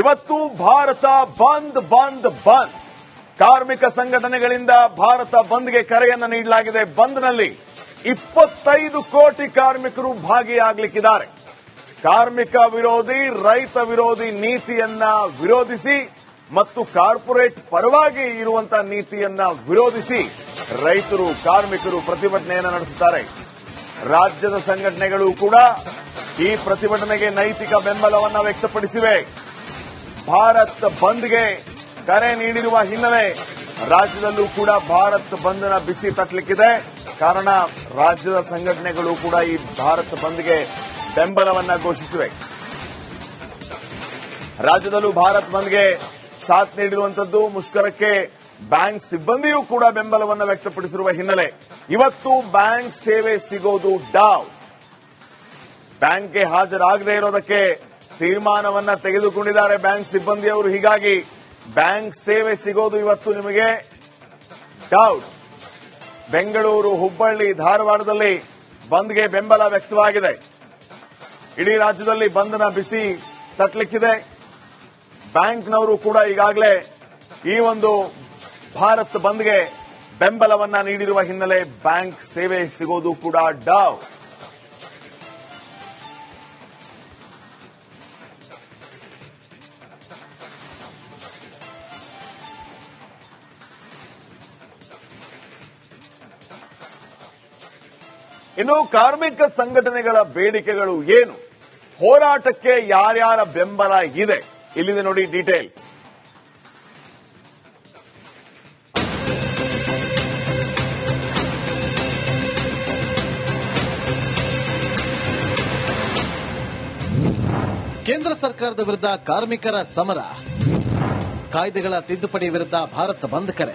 ಇವತ್ತು ಭಾರತ ಬಂದ್ ಬಂದ್ ಬಂದ್. ಕಾರ್ಮಿಕ ಸಂಘಟನೆಗಳಿಂದ ಭಾರತ ಬಂದ್ಗೆ ಕರೆಯನ್ನು ನೀಡಲಾಗಿದೆ. ಬಂದ್ನಲ್ಲಿ ಇಪ್ಪತ್ತೈದು ಕೋಟಿ ಕಾರ್ಮಿಕರು ಭಾಗಿಯಾಗಲಿಕ್ಕಿದ್ದಾರೆ. ಕಾರ್ಮಿಕ ವಿರೋಧಿ, ರೈತ ವಿರೋಧಿ ನೀತಿಯನ್ನ ವಿರೋಧಿಸಿ ಮತ್ತು ಕಾರ್ಪೊರೇಟ್ ಪರವಾಗಿ ಇರುವಂತಹ ನೀತಿಯನ್ನ ವಿರೋಧಿಸಿ ರೈತರು, ಕಾರ್ಮಿಕರು ಪ್ರತಿಭಟನೆಯನ್ನು ನಡೆಸುತ್ತಾರೆ. ರಾಜ್ಯದ ಸಂಘಟನೆಗಳು ಕೂಡ ಈ ಪ್ರತಿಭಟನೆಗೆ ನೈತಿಕ ಬೆಂಬಲವನ್ನು ವ್ಯಕ್ತಪಡಿಸಿವೆ. ಭಾರತ್ ಬಂದ್ಗೆ ಕರೆ ನೀಡಿರುವ ಹಿನ್ನೆಲೆ ರಾಜ್ಯದಲ್ಲೂ ಕೂಡ ಭಾರತ್ ಬಂದ್ನ ಬಿಸಿ ತಟ್ಟಲಿಕ್ಕಿದೆ. ಕಾರಣ ರಾಜ್ಯದ ಸಂಘಟನೆಗಳು ಕೂಡ ಈ ಭಾರತ್ ಬಂದ್ಗೆ ಬೆಂಬಲವನ್ನ ಘೋಷಿಸಿವೆ. ರಾಜ್ಯದಲ್ಲೂ ಭಾರತ್ ಬಂದ್ಗೆ ಸಾಥ್ ನೀಡಿರುವಂತದ್ದು ಮುಷ್ಕರಕ್ಕೆ ಬ್ಯಾಂಕ್ ಸಿಬ್ಬಂದಿಯೂ ಕೂಡ ಬೆಂಬಲವನ್ನು ವ್ಯಕ್ತಪಡಿಸಿರುವ ಹಿನ್ನೆಲೆ. ಇವತ್ತು ಬ್ಯಾಂಕ್ ಸೇವೆ ಸಿಗೋದು ಡಾವ್. ಬ್ಯಾಂಕ್ಗೆ ಹಾಜರಾಗದೇ ಇರೋದಕ್ಕೆ ತೀರ್ಮಾನವನ್ನ ತೆಗೆದುಕೊಂಡಿದ್ದಾರೆ ಬ್ಯಾಂಕ್ ಸಿಬ್ಬಂದಿಯವರು. ಹೀಗಾಗಿ ಬ್ಯಾಂಕ್ ಸೇವೆ ಸಿಗೋದು ಇವತ್ತು ನಿಮಗೆ ಡೌಟ್. ಬೆಂಗಳೂರು, ಹುಬ್ಬಳ್ಳಿ, ಧಾರವಾಡದಲ್ಲಿ ಬಂದ್ಗೆ ಬೆಂಬಲ ವ್ಯಕ್ತವಾಗಿದೆ. ಇಡೀ ರಾಜ್ಯದಲ್ಲಿ ಬಂದ್ನ ಬಿಸಿ ತಟ್ಟಲಿಕ್ಕಿದೆ ಬ್ಯಾಂಕ್ನವರು ಕೂಡ ಈಗಾಗಲೇ ಈ ಒಂದು ಭಾರತ್ ಬಂದ್ಗೆ ಬೆಂಬಲವನ್ನ ನೀಡಿರುವ ಹಿನ್ನೆಲೆ ಬ್ಯಾಂಕ್ ಸೇವೆ ಸಿಗೋದು ಕೂಡ ಡೌಟ್. ಇನ್ನು ಕಾರ್ಮಿಕ ಸಂಘಟನೆಗಳ ಬೇಡಿಕೆಗಳು ಏನು? ಹೋರಾಟಕ್ಕೆ ಯಾರ್ಯಾರ ಬೆಂಬಲ ಇದೆ? ಇಲ್ಲಿದೆ ನೋಡಿ ಡೀಟೇಲ್ಸ್. ಕೇಂದ್ರ ಸರ್ಕಾರದ ವಿರುದ್ಧ ಕಾರ್ಮಿಕರ ಸಮರ. ಕಾಯ್ದೆಗಳ ತಿದ್ದುಪಡಿ ವಿರುದ್ಧ ಭಾರತ ಬಂದ್ ಕರೆ.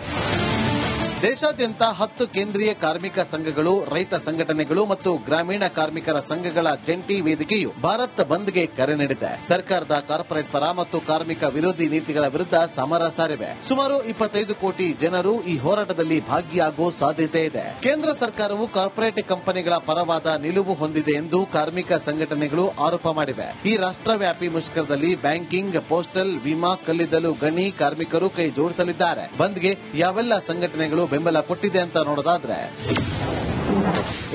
ದೇಶಾದ್ಯಂತ ಹತ್ತು ಕೇಂದ್ರೀಯ ಕಾರ್ಮಿಕ ಸಂಘಗಳು, ರೈತ ಸಂಘಟನೆಗಳು ಮತ್ತು ಗ್ರಾಮೀಣ ಕಾರ್ಮಿಕರ ಸಂಘಗಳ ಜಂಟಿ ವೇದಿಕೆಯು ಭಾರತ್ ಬಂದ್ಗೆ ಕರೆ ನೀಡಿದೆ. ಸರ್ಕಾರದ ಕಾರ್ಪೊರೇಟ್ ಪರ ಮತ್ತು ಕಾರ್ಮಿಕ ವಿರೋಧಿ ನೀತಿಗಳ ವಿರುದ್ಧ ಸಮರ ಸಾರಿವೆ ಸುಮಾರು ಇಪ್ಪತ್ತೈದು ಕೋಟಿ ಜನರು ಈ ಹೋರಾಟದಲ್ಲಿ ಭಾಗಿಯಾಗುವ ಸಾಧ್ಯತೆ ಇದೆ. ಕೇಂದ್ರ ಸರ್ಕಾರವು ಕಾರ್ಪೊರೇಟ್ ಕಂಪನಿಗಳ ಪರವಾದ ನಿಲುವು ಹೊಂದಿದೆ ಎಂದು ಕಾರ್ಮಿಕ ಸಂಘಟನೆಗಳು ಆರೋಪ ಮಾಡಿವೆ. ಈ ರಾಷ್ಟ್ರವ್ಯಾಪಿ ಮುಷ್ಕರದಲ್ಲಿ ಬ್ಯಾಂಕಿಂಗ್, ಪೋಸ್ಟಲ್, ವಿಮಾ, ಕಲ್ಲಿದ್ದಲು ಗಣಿ ಕಾರ್ಮಿಕರು ಕೈ ಜೋಡಿಸಲಿದ್ದಾರೆ ಬಂದ್ಗೆ ಯಾವೆಲ್ಲ ಸಂಘಟನೆಗಳು ಬೆಂಬಲ ಕೊಟ್ಟಿದೆ ಅಂತ ನೋಡೋದಾದ್ರೆ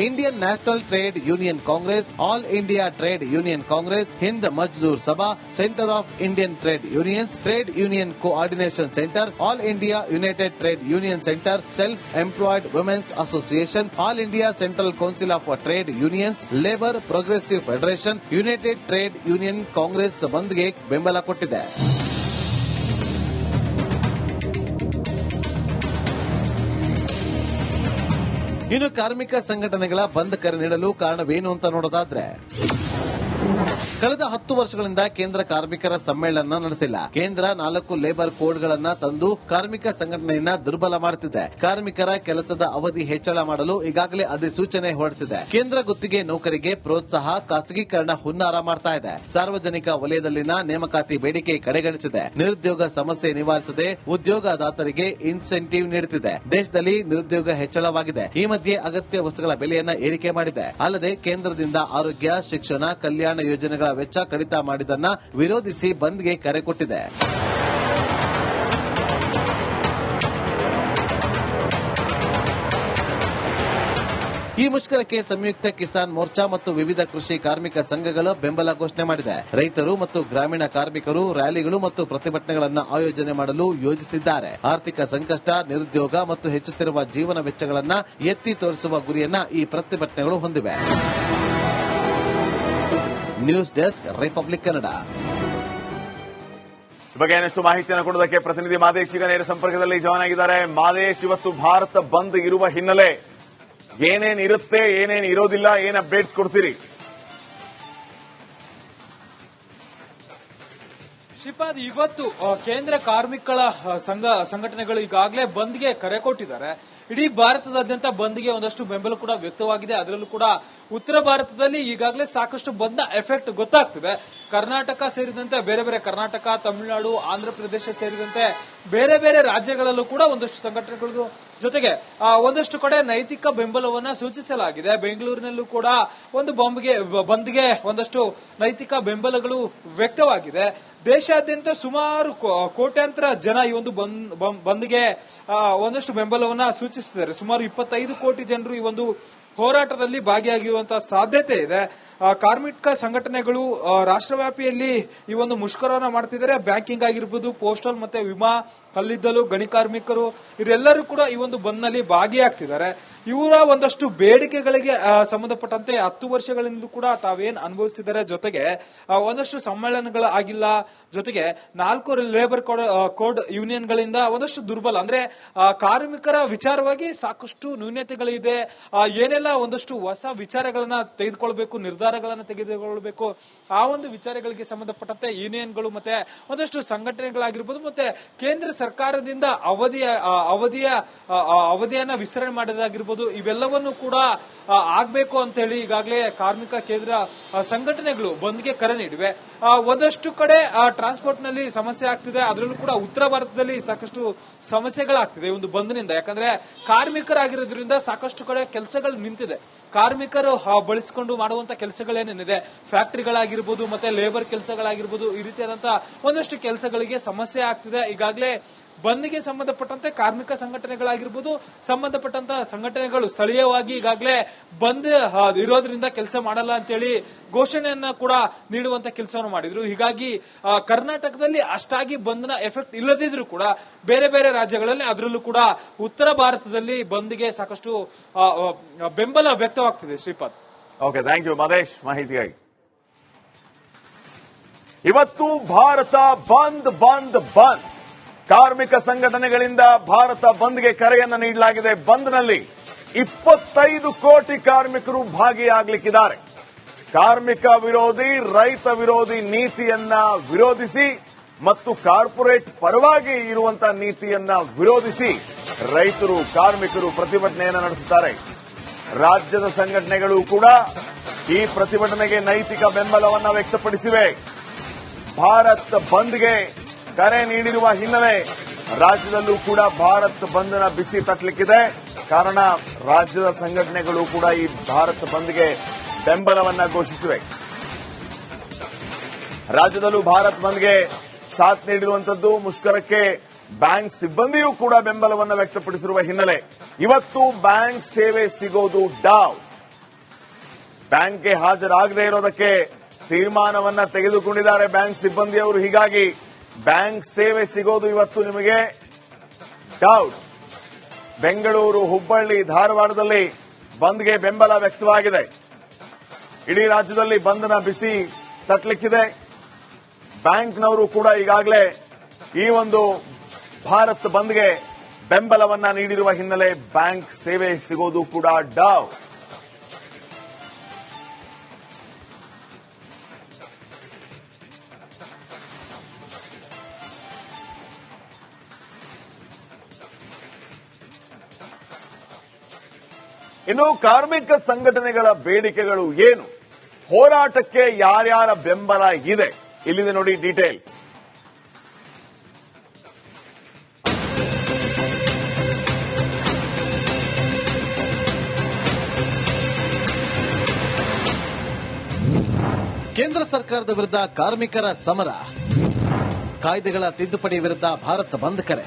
Indian National Trade Union Congress, All India Trade Union Congress, Hind Mazdoor Sabha, Centre of Indian Trade Unions, Trade Union Coordination Centre, All India United Trade Union Centre Self Employed Women's Association All India Central Council of Trade Unions, Labour Progressive Federation, United Trade Union Congress ಬಂದ್ಗೆ ಬೆಂಬಲ ಕೊಟ್ಟಿದೆ. ಇನ್ನು ಕಾರ್ಮಿಕ ಸಂಘಟನೆಗಳ ಬಂದ್ ಕರೆ ನೀಡಲು ಕಾರಣವೇನು ಅಂತ ನೋಡೋದಾದ್ರೆ ಕಳೆದ ಹತ್ತು ವರ್ಷಗಳಿಂದ ಕೇಂದ್ರ ಕಾರ್ಮಿಕರ ಸಮ್ಮೇಳನ ನಡೆಸಿಲ್ಲ. ಕೇಂದ್ರ ನಾಲ್ಕು ಲೇಬರ್ ಕೋಡ್ಗಳನ್ನ ತಂದು ಕಾರ್ಮಿಕ ಸಂಘಟನೆಯನ್ನ ದುರ್ಬಲ ಮಾಡುತ್ತಿದೆ ಕಾರ್ಮಿಕರ ಕೆಲಸದ ಅವಧಿ ಹೆಚ್ಚಳ ಮಾಡಲು ಈಗಾಗಲೇ ಅಧಿಸೂಚನೆ ಹೊರಡಿಸಿದೆ. ಕೇಂದ್ರ ಗುತ್ತಿಗೆ ನೌಕರಿಗೆ ಪ್ರೋತ್ಸಾಹ, ಖಾಸಗೀಕರಣ ಹುನ್ನಾರ ಮಾಡ್ತಾ ಇದೆ. ಸಾರ್ವಜನಿಕ ವಲಯದಲ್ಲಿನ ನೇಮಕಾತಿ ಬೇಡಿಕೆ ಕಡೆಗಣಿಸಿದೆ. ನಿರುದ್ಯೋಗ ಸಮಸ್ಯೆ ನಿವಾರಿಸದೆ ಉದ್ಯೋಗದಾತರಿಗೆ ಇನ್ಸೆಂಟಿವ್ ನೀಡುತ್ತಿದೆ. ದೇಶದಲ್ಲಿ ನಿರುದ್ಯೋಗ ಹೆಚ್ಚಳವಾಗಿದೆ. ಈ ಮಧ್ಯೆ ಅಗತ್ಯ ವಸ್ತುಗಳ ಬೆಲೆಯನ್ನ ಏರಿಕೆ ಮಾಡಿದೆ. ಅಲ್ಲದೆ ಕೇಂದ್ರದಿಂದ ಆರೋಗ್ಯ, ಶಿಕ್ಷಣ, ಕಲ್ಯಾಣ ಯೋಜನೆಗಳ ವೆಚ್ಚ ಕಡಿತ ಮಾಡಿದ್ದನ್ನ ವಿರೋಧಿಸಿ ಬಂದ್ಗೆ ಕರೆ ಕೊಟ್ಟಿದೆ. ಈ ಮುಷ್ಕರಕ್ಕೆ ಸಂಯುಕ್ತ ಕಿಸಾನ್ ಮೋರ್ಚಾ ಮತ್ತು ವಿವಿಧ ಕೃಷಿ ಕಾರ್ಮಿಕ ಸಂಘಗಳು ಬೆಂಬಲ ಘೋಷಣೆ ಮಾಡಿದೆ. ರೈತರು ಮತ್ತು ಗ್ರಾಮೀಣ ಕಾರ್ಮಿಕರು ರ್ಯಾಲಿಗಳು ಮತ್ತು ಪ್ರತಿಭಟನೆಗಳನ್ನು ಆಯೋಜನೆ ಮಾಡಲು ಯೋಜಿಸಿದ್ದಾರೆ. ಆರ್ಥಿಕ ಸಂಕಷ್ಟ, ನಿರುದ್ಯೋಗ ಮತ್ತು ಹೆಚ್ಚುತ್ತಿರುವ ಜೀವನ ವೆಚ್ಚಗಳನ್ನು ಎತ್ತಿ ತೋರಿಸುವ ಗುರಿಯನ್ನ ಈ ಪ್ರತಿಭಟನೆಗಳು ಹೊಂದಿವೆ. News desk Republic Kannada. ಈ ಬಗ್ಗೆ ಏನಷ್ಟು ಮಾಹಿತಿಯನ್ನು ಕೊಡುವುದಕ್ಕೆ ಪ್ರತಿನಿಧಿ ಮಾದೇಶ್ ಈಗ ನೇರ ಸಂಪರ್ಕದಲ್ಲಿ ಜಾಯ್ನ್ ಆಗಿದ್ದಾರೆ. ಮಾದೇಶ್ ಇವತ್ತು ಭಾರತ ಬಂದ್ ಇರುವ ಹಿನ್ನೆಲೆ ಏನೇನ್ ಇರುತ್ತೆ ಏನೇನ್ ಇರೋದಿಲ್ಲ ಏನ್ ಅಪ್ಡೇಟ್ಸ್ ಕೊಡ್ತೀರಿ? ಶ್ರೀಪಾದ್ ಇವತ್ತು ಕೇಂದ್ರ ಕಾರ್ಮಿಕರ ಸಂಘ ಸಂಘಟನೆಗಳು ಈಗಾಗಲೇ ಬಂದ್ಗೆ ಕರೆ ಕೊಟ್ಟಿದ್ದಾರೆ. ಇಡೀ ಭಾರತದಾದ್ಯಂತ ಬಂದ್ಗೆ ಒಂದಷ್ಟು ಬೆಂಬಲ ಕೂಡ ವ್ಯಕ್ತವಾಗಿದೆ. ಅದರಲ್ಲೂ ಕೂಡ ಉತ್ತರ ಭಾರತದಲ್ಲಿ ಈಗಾಗಲೇ ಸಾಕಷ್ಟು ಬಂದ ಎಫೆಕ್ಟ್ ಗೊತ್ತಾಗ್ತಿದೆ. ಕರ್ನಾಟಕ ಸೇರಿದಂತೆ ಬೇರೆ ಬೇರೆ ಕರ್ನಾಟಕ, ತಮಿಳುನಾಡು, ಆಂಧ್ರ ಪ್ರದೇಶ ಸೇರಿದಂತೆ ಬೇರೆ ಬೇರೆ ರಾಜ್ಯಗಳಲ್ಲೂ ಕೂಡ ಒಂದಷ್ಟು ಸಂಘಟನೆಗಳು ಜೊತೆಗೆ ಒಂದಷ್ಟು ಕಡೆ ನೈತಿಕ ಬೆಂಬಲವನ್ನ ಸೂಚಿಸಲಾಗಿದೆ. ಬೆಂಗಳೂರಿನಲ್ಲೂ ಕೂಡ ಒಂದು ಬಾಂಬ್ಗೆ, ಬಂದ್ಗೆ ಒಂದಷ್ಟು ನೈತಿಕ ಬೆಂಬಲಗಳು ವ್ಯಕ್ತವಾಗಿದೆ. ದೇಶಾದ್ಯಂತ ಸುಮಾರು ಕೋಟ್ಯಾಂತರ ಜನ ಈ ಒಂದು ಬಂದ್ಗೆ ಒಂದಷ್ಟು ಬೆಂಬಲವನ್ನ ಸೂಚಿಸಿದ್ದಾರೆ. ಸುಮಾರು ಇಪ್ಪತ್ತೈದು ಕೋಟಿ ಜನರು ಈ ಒಂದು ಹೋರಾಟದಲ್ಲಿ ಭಾಗಿಯಾಗಿರುವಂತಹ ಸಾಧ್ಯತೆ ಇದೆ. ಕಾರ್ಮಿಕ ಸಂಘಟನೆಗಳು ರಾಷ್ಟ್ರವ್ಯಾಪಿಯಲ್ಲಿ ಈ ಒಂದು ಮುಷ್ಕರವನ್ನು ಮಾಡ್ತಿದ್ದಾರೆ. ಬ್ಯಾಂಕಿಂಗ್ ಆಗಿರ್ಬೋದು, ಪೋಸ್ಟಲ್ ಮತ್ತೆ ವಿಮಾ ಕಲ್ಲಿದ್ದಲು, ಗಣಿ ಕಾರ್ಮಿಕರು, ಇವರೆಲ್ಲರೂ ಕೂಡ ಈ ಒಂದು ಬಂದ್ನಲ್ಲಿ ಭಾಗಿಯಾಗ್ತಿದ್ದಾರೆ. ಇವರ ಒಂದಷ್ಟು ಬೇಡಿಕೆಗಳಿಗೆ ಸಂಬಂಧಪಟ್ಟಂತೆ ಹತ್ತು ವರ್ಷಗಳಿಂದ ಕೂಡ ತಾವೇನ್ ಅನುಭವಿಸಿದರೆ ಜೊತೆಗೆ ಒಂದಷ್ಟು ಸಮ್ಮೇಳನಗಳು ಆಗಿಲ್ಲ ಜೊತೆಗೆ ನಾಲ್ಕು ಲೇಬರ್ ಕೋಡ್ ಯೂನಿಯನ್ ಕೋಡ್ ಯೂನಿಯನ್ಗಳಿಂದ ಒಂದಷ್ಟು ದುರ್ಬಲ. ಅಂದ್ರೆ ಕಾರ್ಮಿಕರ ವಿಚಾರವಾಗಿ ಸಾಕಷ್ಟು ನ್ಯೂನ್ಯತೆಗಳಿದೆ ಆ, ಏನೆಲ್ಲ ಒಂದಷ್ಟು ಹೊಸ ವಿಚಾರಗಳನ್ನ ತೆಗೆದುಕೊಳ್ಬೇಕು ನಿರ್ಧಾರಗಳನ್ನ ತೆಗೆದುಕೊಳ್ಬೇಕು ಆ ಒಂದು ವಿಚಾರಗಳಿಗೆ ಸಂಬಂಧಪಟ್ಟಂತೆ ಯೂನಿಯನ್ಗಳು ಮತ್ತೆ ಒಂದಷ್ಟು ಸಂಘಟನೆಗಳಾಗಿರ್ಬೋದು ಮತ್ತೆ ಕೇಂದ್ರ ಸರ್ಕಾರದಿಂದ ಅವಧಿಯ ಅವಧಿಯ ಅವಧಿಯನ್ನ ವಿಸ್ತರಣೆ ಮಾಡೋದಾಗಿರ್ಬೋದು. ಇವೆಲ್ಲವನ್ನು ಕೂಡ ಆಗ್ಬೇಕು ಅಂತ ಹೇಳಿ ಈಗಾಗಲೇ ಕಾರ್ಮಿಕ ಕೇಂದ್ರ ಸಂಘಟನೆಗಳು ಬಂದ್ಗೆ ಕರೆ ನೀಡಿವೆ. ಒಂದಷ್ಟು ಕಡೆ ಟ್ರಾನ್ಸ್ಪೋರ್ಟ್ನಲ್ಲಿ ಸಮಸ್ಯೆ ಆಗ್ತಿದೆ. ಅದರಲ್ಲೂ ಕೂಡ ಉತ್ತರ ಭಾರತದಲ್ಲಿ ಸಾಕಷ್ಟು ಸಮಸ್ಯೆಗಳಾಗ್ತಿದೆ ಒಂದು ಬಂದ್ನಿಂದ. ಯಾಕಂದ್ರೆ ಕಾರ್ಮಿಕರಾಗಿರೋದ್ರಿಂದ ಸಾಕಷ್ಟು ಕಡೆ ಕೆಲಸಗಳು ನಿಂತಿದೆ. ಕಾರ್ಮಿಕರು ಬಳಸಿಕೊಂಡು ಮಾಡುವಂತ ಕೆಲಸಗಳೇನೇನಿದೆ ಫ್ಯಾಕ್ಟರಿಗಳಾಗಿರ್ಬೋದು, ಮತ್ತೆ ಲೇಬರ್ ಕೆಲಸಗಳಾಗಿರ್ಬೋದು, ಈ ರೀತಿಯಾದಂತಹ ಒಂದಷ್ಟು ಕೆಲಸಗಳಿಗೆ ಸಮಸ್ಯೆ ಆಗ್ತಿದೆ. ಈಗಾಗಲೇ ಬಂದ್ಗೆ ಸಂಬಂಧಪಟ್ಟಂತೆ ಕಾರ್ಮಿಕ ಸಂಘಟನೆಗಳಾಗಿರ್ಬೋದು ಸಂಬಂಧಪಟ್ಟಂತ ಸಂಘಟನೆಗಳು ಸ್ಥಳೀಯವಾಗಿ ಈಗಾಗಲೇ ಬಂದ್ ಇರೋದ್ರಿಂದ ಕೆಲಸ ಮಾಡಲ್ಲ ಅಂತೇಳಿ ಘೋಷಣೆಯನ್ನ ಕೂಡ ನೀಡುವಂತ ಕೆಲಸವನ್ನು ಮಾಡಿದ್ರು. ಹೀಗಾಗಿ ಕರ್ನಾಟಕದಲ್ಲಿ ಅಷ್ಟಾಗಿ ಬಂದ್ನ ಎಫೆಕ್ಟ್ ಇಲ್ಲದಿದ್ರು ಕೂಡ ಬೇರೆ ಬೇರೆ ರಾಜ್ಯಗಳಲ್ಲಿ ಅದರಲ್ಲೂ ಕೂಡ ಉತ್ತರ ಭಾರತದಲ್ಲಿ ಬಂದ್ಗೆ ಸಾಕಷ್ಟು ಬೆಂಬಲ ವ್ಯಕ್ತವಾಗ್ತಿದೆ. Shripad. Okay thank you Madesh ಮಾಹಿತಿಗಾಗಿ. ಇವತ್ತು ಭಾರತ ಬಂದ್ ಬಂದ್ ಬಂದ್. ಕಾರ್ಮಿಕ ಸಂಘಟನೆಗಳಿಂದ ಭಾರತ ಬಂದ್ಗೆ ಕರೆಯನ್ನು ನೀಡಲಾಗಿದೆ. ಬಂದ್ನಲ್ಲಿ ಇಪ್ಪತ್ತೈದು ಕೋಟಿ ಕಾರ್ಮಿಕರು ಭಾಗಿಯಾಗಲಿಕ್ಕಿದ್ದಾರೆ. ಕಾರ್ಮಿಕ ವಿರೋಧಿ, ರೈತ ವಿರೋಧಿ ನೀತಿಯನ್ನ ವಿರೋಧಿಸಿ ಮತ್ತು ಕಾರ್ಪೊರೇಟ್ ಪರವಾಗಿ ಇರುವಂತಹ ನೀತಿಯನ್ನ ವಿರೋಧಿಸಿ ರೈತರು, ಕಾರ್ಮಿಕರು ಪ್ರತಿಭಟನೆಯನ್ನು ನಡೆಸುತ್ತಾರೆ. ರಾಜ್ಯದ ಸಂಘಟನೆಗಳು ಕೂಡ ಈ ಪ್ರತಿಭಟನೆಗೆ ನೈತಿಕ ಬೆಂಬಲವನ್ನು ವ್ಯಕ್ತಪಡಿಸಿವೆ. ಭಾರತ್ ಬಂದ್ಗೆ ಕರೆ ನೀಡಿರುವ ಹಿನ್ನೆಲೆ ರಾಜ್ಯದಲ್ಲೂ ಕೂಡ ಭಾರತ್ ಬಂದ್ನ ಬಿಸಿ ತಟ್ಟಲಿಕ್ಕಿದೆ. ಕಾರಣ ರಾಜ್ಯದ ಸಂಘಟನೆಗಳು ಕೂಡ ಈ ಭಾರತ್ ಬಂದ್ಗೆ ಬೆಂಬಲವನ್ನ ಘೋಷಿಸಿವೆ. ರಾಜ್ಯದಲ್ಲೂ ಭಾರತ್ ಬಂದ್ಗೆ ಸಾಥ್ ನೀಡಿರುವಂತದ್ದು ಮುಷ್ಕರಕ್ಕೆ ಬ್ಯಾಂಕ್ ಸಿಬ್ಬಂದಿಯೂ ಕೂಡ ಬೆಂಬಲವನ್ನು ವ್ಯಕ್ತಪಡಿಸಿರುವ ಹಿನ್ನೆಲೆ. ಇವತ್ತು ಬ್ಯಾಂಕ್ ಸೇವೆ ಸಿಗೋದು ಡಾವ್. ಬ್ಯಾಂಕ್ಗೆ ಹಾಜರಾಗದೇ ಇರೋದಕ್ಕೆ ತೀರ್ಮಾನವನ್ನ ತೆಗೆದುಕೊಂಡಿದ್ದಾರೆ ಬ್ಯಾಂಕ್ ಸಿಬ್ಬಂದಿಯವರು. ಹೀಗಾಗಿ ಬ್ಯಾಂಕ್ ಸೇವೆ ಸಿಗೋದು ಇವತ್ತು ನಿಮಗೆ ಡೌಟ್. ಬೆಂಗಳೂರು, ಹುಬ್ಬಳ್ಳಿ, ಧಾರವಾಡದಲ್ಲಿ ಬಂದ್ಗೆ ಬೆಂಬಲ ವ್ಯಕ್ತವಾಗಿದೆ. ಇಡೀ ರಾಜ್ಯದಲ್ಲಿ ಬಂದ್ನ ಬಿಸಿ ತಟ್ಟಲಿಕ್ಕಿದೆ ಬ್ಯಾಂಕ್ನವರು ಕೂಡ ಈಗಾಗಲೇ ಈ ಒಂದು ಭಾರತ್ ಬಂದ್ಗೆ ಬೆಂಬಲವನ್ನ ನೀಡಿರುವ ಹಿನ್ನೆಲೆ ಬ್ಯಾಂಕ್ ಸೇವೆ ಸಿಗೋದು ಕೂಡ ಡೌಟ್. ಇನ್ನು ಕಾರ್ಮಿಕ ಸಂಘಟನೆಗಳ ಬೇಡಿಕೆಗಳು ಏನು? ಹೋರಾಟಕ್ಕೆ ಯಾರ್ಯಾರ ಬೆಂಬಲ ಇದೆ? ಇಲ್ಲಿದೆ ನೋಡಿ ಡೀಟೇಲ್ಸ್. ಕೇಂದ್ರ ಸರ್ಕಾರದ ವಿರುದ್ಧ ಕಾರ್ಮಿಕರ ಸಮರ, ಕಾಯ್ದೆಗಳ ತಿದ್ದುಪಡಿ ವಿರುದ್ಧ ಭಾರತ ಬಂದ್ ಕರೆ.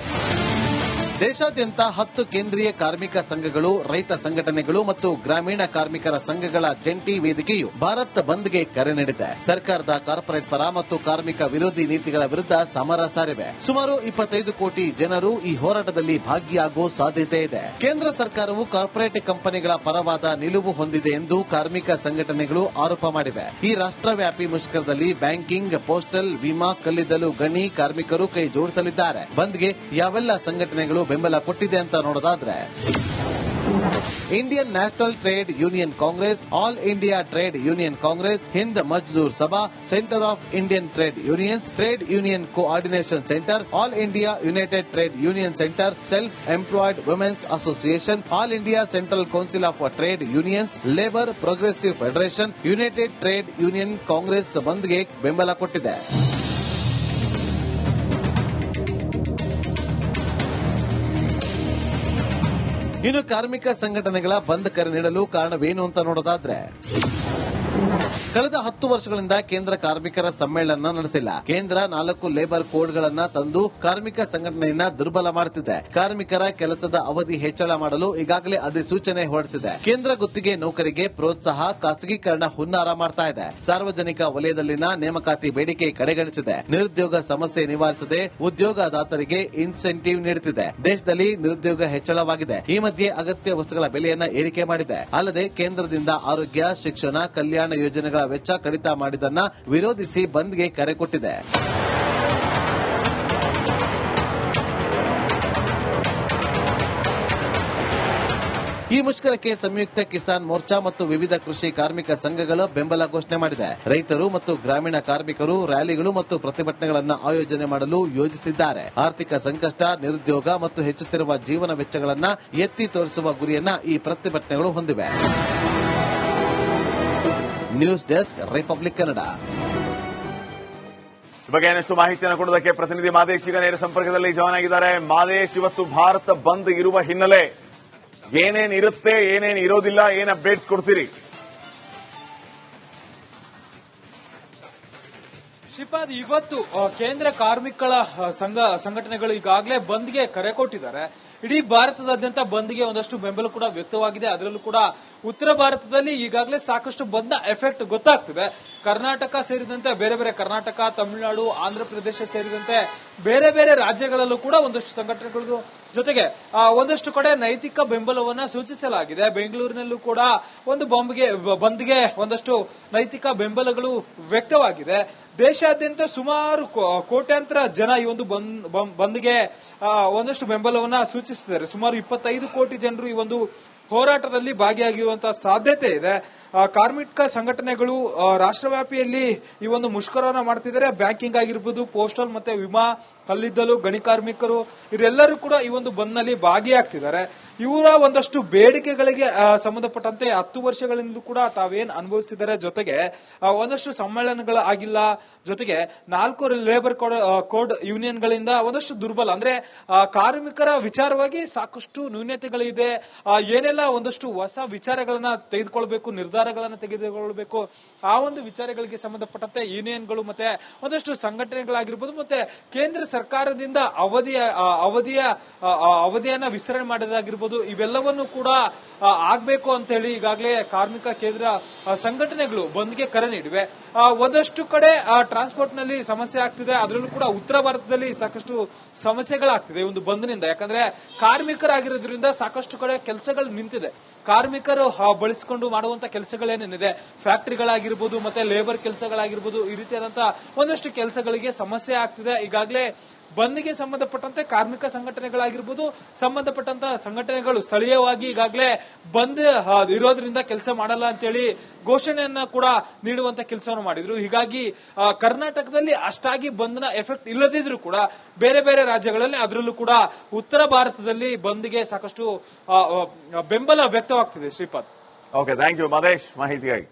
ದೇಶಾದ್ಯಂತ ಹತ್ತು ಕೇಂದ್ರೀಯ ಕಾರ್ಮಿಕ ಸಂಘಗಳು, ರೈತ ಸಂಘಟನೆಗಳು ಮತ್ತು ಗ್ರಾಮೀಣ ಕಾರ್ಮಿಕರ ಸಂಘಗಳ ಜಂಟಿ ವೇದಿಕೆಯು ಭಾರತ್ ಬಂದ್ಗೆ ಕರೆ ನೀಡಿದೆ. ಸರ್ಕಾರದ ಕಾರ್ಪೊರೇಟ್ ಪರ ಮತ್ತು ಕಾರ್ಮಿಕ ವಿರೋಧಿ ನೀತಿಗಳ ವಿರುದ್ಧ ಸಮರ ಸಾರಿವೆ ಸುಮಾರು ಇಪ್ಪತ್ತೈದು ಕೋಟಿ ಜನರು ಈ ಹೋರಾಟದಲ್ಲಿ ಭಾಗಿಯಾಗುವ ಸಾಧ್ಯತೆ ಇದೆ. ಕೇಂದ್ರ ಸರ್ಕಾರವು ಕಾರ್ಪೊರೇಟ್ ಕಂಪನಿಗಳ ಪರವಾದ ನಿಲುವು ಹೊಂದಿದೆ ಎಂದು ಕಾರ್ಮಿಕ ಸಂಘಟನೆಗಳು ಆರೋಪ ಮಾಡಿವೆ. ಈ ರಾಷ್ಟ್ರವ್ಯಾಪಿ ಮುಷ್ಕರದಲ್ಲಿ ಬ್ಯಾಂಕಿಂಗ್, ಪೋಸ್ಟಲ್, ವಿಮಾ, ಕಲ್ಲಿದ್ದಲು ಗಣಿ ಕಾರ್ಮಿಕರು ಕೈ ಜೋಡಿಸಲಿದ್ದಾರೆ ಬಂದ್ಗೆ ಯಾವೆಲ್ಲ ಸಂಘಟನೆಗಳು ಬೆಂಬಲ ಕೊಟ್ಟಿದೆ ಅಂತ ನೋಡೋದಾದ್ರೆ Indian National Trade Union Congress, All India Trade Union Congress, Hind Mazdoor Sabha, Centre of Indian Trade Unions, Trade Union Coordination Centre, All India United Trade Union Centre Self Employed Women's Association All India Central Council of Trade Unions, Labour Progressive Federation, United Trade Union Congress ಬಂದ್ಗೆ ಬೆಂಬಲ ಕೊಟ್ಟಿದೆ. ಇನ್ನು ಕಾರ್ಮಿಕ ಸಂಘಟನೆಗಳ ಬಂದ್ ಕರೆ ನೀಡಲು ಕಾರಣವೇನು ಅಂತ ನೋಡೋದಾದ್ರೆ ಕಳೆದ ಹತ್ತು ವರ್ಷಗಳಿಂದ ಕೇಂದ್ರ ಕಾರ್ಮಿಕರ ಸಮ್ಮೇಳನ ನಡೆಸಿಲ್ಲ. ಕೇಂದ್ರ ನಾಲ್ಕು ಲೇಬರ್ ಕೋಡ್ಗಳನ್ನ ತಂದು ಕಾರ್ಮಿಕ ಸಂಘಟನೆಯನ್ನ ದುರ್ಬಲ ಮಾಡುತ್ತಿದೆ ಕಾರ್ಮಿಕರ ಕೆಲಸದ ಅವಧಿ ಹೆಚ್ಚಳ ಮಾಡಲು ಈಗಾಗಲೇ ಅಧಿಸೂಚನೆ ಹೊರಡಿಸಿದೆ. ಕೇಂದ್ರ ಗುತ್ತಿಗೆ ನೌಕರಿಗೆ ಪ್ರೋತ್ಸಾಹ, ಖಾಸಗೀಕರಣ ಹುನ್ನಾರ ಮಾಡ್ತಾ ಇದೆ. ಸಾರ್ವಜನಿಕ ವಲಯದಲ್ಲಿನ ನೇಮಕಾತಿ ಬೇಡಿಕೆ ಕಡೆಗಣಿಸಿದೆ. ನಿರುದ್ಯೋಗ ಸಮಸ್ಯೆ ನಿವಾರಿಸದೆ ಉದ್ಯೋಗದಾತರಿಗೆ ಇನ್ಸೆಂಟಿವ್ ನೀಡುತ್ತಿದೆ. ದೇಶದಲ್ಲಿ ನಿರುದ್ಯೋಗ ಹೆಚ್ಚಳವಾಗಿದೆ. ಈ ಮಧ್ಯೆ ಅಗತ್ಯ ವಸ್ತುಗಳ ಬೆಲೆಯನ್ನ ಏರಿಕೆ ಮಾಡಿದೆ. ಅಲ್ಲದೆ ಕೇಂದ್ರದಿಂದ ಆರೋಗ್ಯ, ಶಿಕ್ಷಣ, ಕಲ್ಯಾಣ ಯೋಜನೆಗಳ ವೆಚ್ಚ ಕಡಿತ ಮಾಡಿದ್ದನ್ನ ವಿರೋಧಿಸಿ ಬಂದ್ಗೆ ಕರೆ ಕೊಟ್ಟಿದೆ. ಈ ಮುಷ್ಕರಕ್ಕೆ ಸಂಯುಕ್ತ ಕಿಸಾನ್ ಮೋರ್ಚಾ ಮತ್ತು ವಿವಿಧ ಕೃಷಿ ಕಾರ್ಮಿಕ ಸಂಘಗಳು ಬೆಂಬಲ ಘೋಷಣೆ ಮಾಡಿದೆ. ರೈತರು ಮತ್ತು ಗ್ರಾಮೀಣ ಕಾರ್ಮಿಕರು ರ್ಯಾಲಿಗಳು ಮತ್ತು ಪ್ರತಿಭಟನೆಗಳನ್ನು ಆಯೋಜನೆ ಮಾಡಲು ಯೋಜಿಸಿದ್ದಾರೆ. ಆರ್ಥಿಕ ಸಂಕಷ್ಟ, ನಿರುದ್ಯೋಗ ಮತ್ತು ಹೆಚ್ಚುತ್ತಿರುವ ಜೀವನ ವೆಚ್ಚಗಳನ್ನು ಎತ್ತಿ ತೋರಿಸುವ ಗುರಿಯನ್ನ ಈ ಪ್ರತಿಭಟನೆಗಳು ಹೊಂದಿವೆ. News desk Republic Kannada. ಈ ಬಗ್ಗೆ ಏನಷ್ಟು ಮಾಹಿತಿಯನ್ನು ಕೊಡುವುದಕ್ಕೆ ಪ್ರತಿನಿಧಿ ಮಾದೇಶ್ ಈಗ ನೇರ ಸಂಪರ್ಕದಲ್ಲಿ ಜಾಯ್ನ್ ಆಗಿದ್ದಾರೆ. ಮಾದೇಶ್ ಇವತ್ತು ಭಾರತ ಬಂದ್ ಇರುವ ಹಿನ್ನೆಲೆ ಏನೇನ್ ಇರುತ್ತೆ ಏನೇನ್ ಇರೋದಿಲ್ಲ ಏನ್ ಅಪ್ಡೇಟ್ಸ್ ಕೊಡ್ತೀರಿ? ಶ್ರೀಪಾದ್ ಇವತ್ತು ಕೇಂದ್ರ ಕಾರ್ಮಿಕರ ಸಂಘ ಸಂಘಟನೆಗಳು ಈಗಾಗಲೇ ಬಂದ್ಗೆ ಕರೆ ಕೊಟ್ಟಿದ್ದಾರೆ. ಇಡೀ ಭಾರತದಾದ್ಯಂತ ಬಂದ್ಗೆ ಒಂದಷ್ಟು ಬೆಂಬಲ ಕೂಡ ವ್ಯಕ್ತವಾಗಿದೆ. ಅದರಲ್ಲೂ ಕೂಡ ಉತ್ತರ ಭಾರತದಲ್ಲಿ ಈಗಾಗಲೇ ಸಾಕಷ್ಟು ಬಂದ ಎಫೆಕ್ಟ್ ಗೊತ್ತಾಗ್ತಿದೆ. ಕರ್ನಾಟಕ ಸೇರಿದಂತೆ ಬೇರೆ ಬೇರೆ ಕರ್ನಾಟಕ, ತಮಿಳುನಾಡು, ಆಂಧ್ರ ಪ್ರದೇಶ ಸೇರಿದಂತೆ ಬೇರೆ ಬೇರೆ ರಾಜ್ಯಗಳಲ್ಲೂ ಕೂಡ ಒಂದಷ್ಟು ಸಂಘಟನೆಗಳು ಜೊತೆಗೆ ಒಂದಷ್ಟು ಕಡೆ ನೈತಿಕ ಬೆಂಬಲವನ್ನ ಸೂಚಿಸಲಾಗಿದೆ. ಬೆಂಗಳೂರಿನಲ್ಲೂ ಕೂಡ ಒಂದು ಬಾಂಬ್ಗೆ, ಬಂದ್ಗೆ ಒಂದಷ್ಟು ನೈತಿಕ ಬೆಂಬಲಗಳು ವ್ಯಕ್ತವಾಗಿದೆ. ದೇಶಾದ್ಯಂತ ಸುಮಾರು ಕೋಟ್ಯಾಂತರ ಜನ ಈ ಒಂದು ಬಂದ್ಗೆ ಒಂದಷ್ಟು ಬೆಂಬಲವನ್ನ ಸೂಚಿಸಿದ್ದಾರೆ. ಸುಮಾರು ಇಪ್ಪತ್ತೈದು ಕೋಟಿ ಜನರು ಈ ಒಂದು ಹೋರಾಟದಲ್ಲಿ ಭಾಗಿಯಾಗಿರುವಂತಹ ಸಾಧ್ಯತೆ ಇದೆ. ಕಾರ್ಮಿಕ ಸಂಘಟನೆಗಳು ರಾಷ್ಟ್ರವ್ಯಾಪಿಯಲ್ಲಿ ಈ ಒಂದು ಮುಷ್ಕರವನ್ನು ಮಾಡ್ತಿದ್ದಾರೆ. ಬ್ಯಾಂಕಿಂಗ್ ಆಗಿರ್ಬೋದು, ಪೋಸ್ಟಲ್ ಮತ್ತೆ ವಿಮಾ ಕಲ್ಲಿದ್ದಲು, ಗಣಿ ಕಾರ್ಮಿಕರು, ಇವರೆಲ್ಲರೂ ಕೂಡ ಈ ಒಂದು ಬಂದ್ನಲ್ಲಿ ಭಾಗಿಯಾಗ್ತಿದ್ದಾರೆ. ಇವರ ಒಂದಷ್ಟು ಬೇಡಿಕೆಗಳಿಗೆ ಸಂಬಂಧಪಟ್ಟಂತೆ ಹತ್ತು ವರ್ಷಗಳಿಂದ ಕೂಡ ತಾವೇನ್ ಅನುಭವಿಸಿದರೆ ಜೊತೆಗೆ ಒಂದಷ್ಟು ಸಮ್ಮೇಳನಗಳು ಆಗಿಲ್ಲ ಜೊತೆಗೆ ನಾಲ್ಕು ಲೇಬರ್ ಕೋಡ್ ಯೂನಿಯನ್ ಕೋಡ್ ಯೂನಿಯನ್ಗಳಿಂದ ಒಂದಷ್ಟು ದುರ್ಬಲ. ಅಂದ್ರೆ ಕಾರ್ಮಿಕರ ವಿಚಾರವಾಗಿ ಸಾಕಷ್ಟು ನ್ಯೂನ್ಯತೆಗಳಿದೆ ಆ, ಏನೆಲ್ಲ ಒಂದಷ್ಟು ಹೊಸ ವಿಚಾರಗಳನ್ನ ತೆಗೆದುಕೊಳ್ಬೇಕು ನಿರ್ಧಾರಗಳನ್ನ ತೆಗೆದುಕೊಳ್ಬೇಕು ಆ ಒಂದು ವಿಚಾರಗಳಿಗೆ ಸಂಬಂಧಪಟ್ಟಂತೆ ಯೂನಿಯನ್ಗಳು ಮತ್ತೆ ಒಂದಷ್ಟು ಸಂಘಟನೆಗಳಾಗಿರ್ಬೋದು ಮತ್ತೆ ಕೇಂದ್ರ ಸರ್ಕಾರದಿಂದ ಅವಧಿಯ ಅವಧಿಯ ಅವಧಿಯನ್ನ ವಿಸ್ತರಣೆ ಮಾಡೋದಾಗಿರ್ಬೋದು. ಇವೆಲ್ಲವನ್ನು ಕೂಡ ಆಗ್ಬೇಕು ಅಂತ ಹೇಳಿ ಈಗಾಗಲೇ ಕಾರ್ಮಿಕ ಕೇಂದ್ರ ಸಂಘಟನೆಗಳು ಬಂದ್ಗೆ ಕರೆ ನೀಡಿವೆ. ಒಂದಷ್ಟು ಕಡೆ ಟ್ರಾನ್ಸ್ಪೋರ್ಟ್ನಲ್ಲಿ ಸಮಸ್ಯೆ ಆಗ್ತಿದೆ. ಅದರಲ್ಲೂ ಕೂಡ ಉತ್ತರ ಭಾರತದಲ್ಲಿ ಸಾಕಷ್ಟು ಸಮಸ್ಯೆಗಳಾಗ್ತಿದೆ ಒಂದು ಬಂದ್ನಿಂದ. ಯಾಕಂದ್ರೆ ಕಾರ್ಮಿಕರಾಗಿರೋದ್ರಿಂದ ಸಾಕಷ್ಟು ಕಡೆ ಕೆಲಸಗಳು ನಿಂತಿದೆ. ಕಾರ್ಮಿಕರು ಬಳಸಿಕೊಂಡು ಮಾಡುವಂತ ಕೆಲಸಗಳೇನೇನಿದೆ ಫ್ಯಾಕ್ಟರಿಗಳಾಗಿರ್ಬೋದು, ಮತ್ತೆ ಲೇಬರ್ ಕೆಲಸಗಳಾಗಿರ್ಬೋದು, ಈ ರೀತಿಯಾದಂತಹ ಒಂದಷ್ಟು ಕೆಲಸಗಳಿಗೆ ಸಮಸ್ಯೆ ಆಗ್ತಿದೆ. ಈಗಾಗಲೇ ಬಂದ್ಗೆ ಸಂಬಂಧಪಟ್ಟಂತೆ ಕಾರ್ಮಿಕ ಸಂಘಟನೆಗಳಾಗಿರ್ಬೋದು ಸಂಬಂಧಪಟ್ಟಂತ ಸಂಘಟನೆಗಳು ಸ್ಥಳೀಯವಾಗಿ ಈಗಾಗಲೇ ಬಂದ್ ಇರೋದ್ರಿಂದ ಕೆಲಸ ಮಾಡಲ್ಲ ಅಂತೇಳಿ ಘೋಷಣೆಯನ್ನ ಕೂಡ ನೀಡುವಂತ ಕೆಲಸವನ್ನು ಮಾಡಿದ್ರು. ಹೀಗಾಗಿ ಕರ್ನಾಟಕದಲ್ಲಿ ಅಷ್ಟಾಗಿ ಬಂದ್ನ ಎಫೆಕ್ಟ್ ಇಲ್ಲದಿದ್ರು ಕೂಡ ಬೇರೆ ಬೇರೆ ರಾಜ್ಯಗಳಲ್ಲಿ ಅದರಲ್ಲೂ ಕೂಡ ಉತ್ತರ ಭಾರತದಲ್ಲಿ ಬಂದ್ಗೆ ಸಾಕಷ್ಟು ಬೆಂಬಲ ವ್ಯಕ್ತವಾಗ್ತಿದೆ Shripad. Okay thank you Mahesh, ಮಾಹಿತಿಗಾಗಿ.